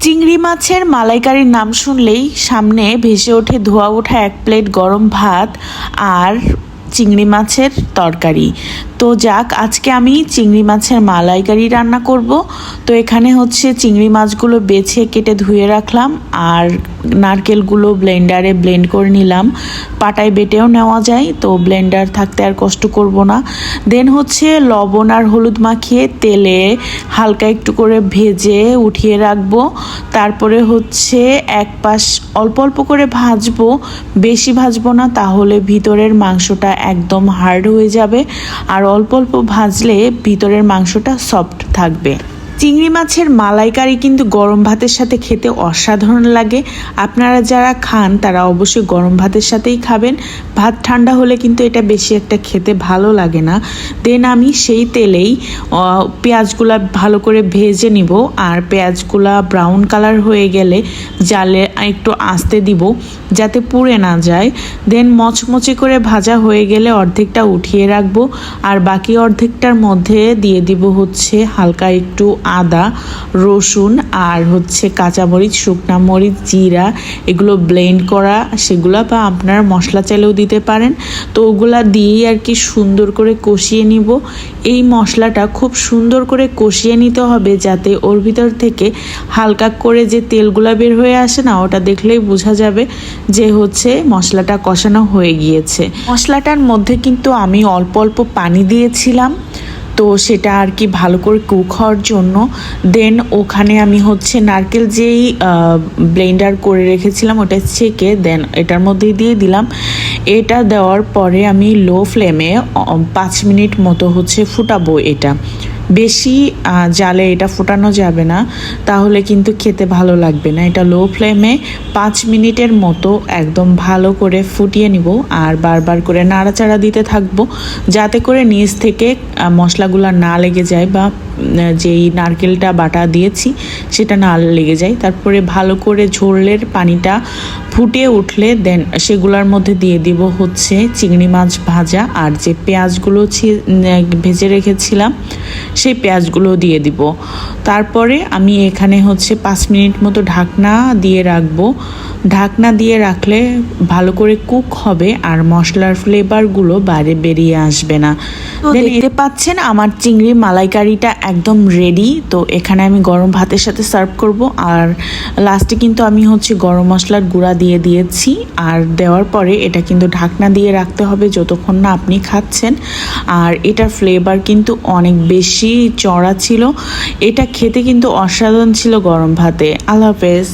চিংড়ি মাছের মালাইকারির নাম শুনলেই সামনে ভেসে ওঠে ধোয়া ওঠা এক প্লেট গরম ভাত আর চিংড়ি মাছের তরকারি। তো যাক, আজকে আমি চিংড়ি মাছের মালাইকারি রান্না করব। তো এখানে হচ্ছে চিংড়ি মাছগুলো বেছে কেটে ধুয়ে রাখলাম আর নারকেলগুলো ব্লেন্ডারে ব্লেন্ড করে নিলাম। পাটায় বেটেও নেওয়া যায়, তো ব্লেন্ডার থাকতে আর কষ্ট করব না। দেন হচ্ছে লবণ আর হলুদ মাখিয়ে তেলে হালকা একটু করে ভেজে উঠিয়ে রাখব। তারপরে হচ্ছে এক পাশ অল্প অল্প করে ভাজবো। বেশি ভাজবো না, তাহলে ভিতরের মাংসটা একদম হার্ড হয়ে যাবে। আর অল্প অল্প ভাজলে ভিতরের মাংসটা সফট থাকবে। চিংড়ি মাছের মালাইকারি কিন্তু গরম ভাতের সাথে খেতে অসাধারণ লাগে। আপনারা যারা খান, তারা অবশ্যই গরম ভাতের সাথেই খাবেন। ভাত ঠান্ডা হলে কিন্তু এটা বেশি একটা খেতে ভালো লাগে না। দেন আমি সেই তেলেই পেঁয়াজগুলা ভালো করে ভেজে নিব। আর পেঁয়াজগুলা ব্রাউন কালার হয়ে গেলে জালে একটু আস্তে দিব, যাতে পুড়ে না যায়। দেন মচমচে করে ভাজা হয়ে গেলে অর্ধেকটা উঠিয়ে রাখব। আর বাকি অর্ধেকটার মধ্যে দিয়ে দিব হচ্ছে হালকা একটু আদা, রসুন আর হচ্ছে কাঁচামরিচ, শুকনা মরিচ, জিরা, এগুলো ব্লেন্ড করা, সেগুলো বা আপনার মশলা চাইলেও দিতে পারেন। তো ওগুলা দিয়েই আর কি সুন্দর করে কষিয়ে নিব। এই মশলাটা খুব সুন্দর করে কষিয়ে নিতে হবে যাতে ওর ভিতর থেকে হালকা করে যে তেলগুলা বের হয়ে আসে না, ওটা দেখলেই বোঝা যাবে যে হচ্ছে মশলাটা কষানো হয়ে গিয়েছে। মশলাটার মধ্যে কিন্তু আমি অল্প অল্প পানি দিয়েছিলাম। তো সেটা আর কি ভালো করে কুক হওয়ার জন্য। দেন ওখানে আমি হচ্ছে নারকেল যেই ব্লেন্ডার করে রেখেছিলাম, ওটা ছেঁকে দেন এটার মধ্যে দিয়ে দিলাম। এটা দেওয়ার পরে আমি লো ফ্লেমে পাঁচ মিনিট মতো হচ্ছে ফুটাবো এটা। বেশি জালে এটা ফোটানো যাবে না, তাহলে কিন্তু খেতে ভালো লাগবে না। এটা লো ফ্লেমে পাঁচ মিনিটের মতো একদম ভালো করে ফুটিয়ে নিব আর বারবার করে নাড়াচাড়া দিতে থাকব, যাতে করে নিচ থেকে মশলাগুলো না লেগে যায় বা যেই নারকেলটা বাটা দিয়েছি সেটা না লেগে যায়। তারপরে ভালো করে ঝোলের পানিটা ফুটে উঠলে দেন সেগুলোর মধ্যে দিয়ে দিব হচ্ছে চিংড়ি মাছ ভাজা আর যে পেঁয়াজগুলো ভেজে রেখেছিলাম সেই পেঁয়াজগুলো দিয়ে দিব। তারপরে আমি এখানে হচ্ছে পাঁচ মিনিট মতো ঢাকনা দিয়ে রাখব। ঢাকনা দিয়ে রাখলে ভালো করে কুক হবে আর মশলার ফ্লেভারগুলো বাইরে বেরিয়ে আসবে না। দেখতে পাচ্ছেন আমার চিংড়ি মালাইকারিটা একদম রেডি তো এখানে আমি গরম ভাতের সাথে সার্ভ করব। আর লাস্টে কিন্তু আমি হচ্ছে গরম মশলার গুঁড়া দিয়ে দিয়েছি। আর দেওয়ার পরে এটা কিন্তু ঢাকনা দিয়ে রাখতে হবে যতক্ষণ না আপনি খাচ্ছেন। আর এটার ফ্লেভার কিন্তু অনেক চড়া ছিল। এটা খেতে কিন্তু অসাধারণ ছিল গরম ভাতে। আল্লাহ হাফেজ।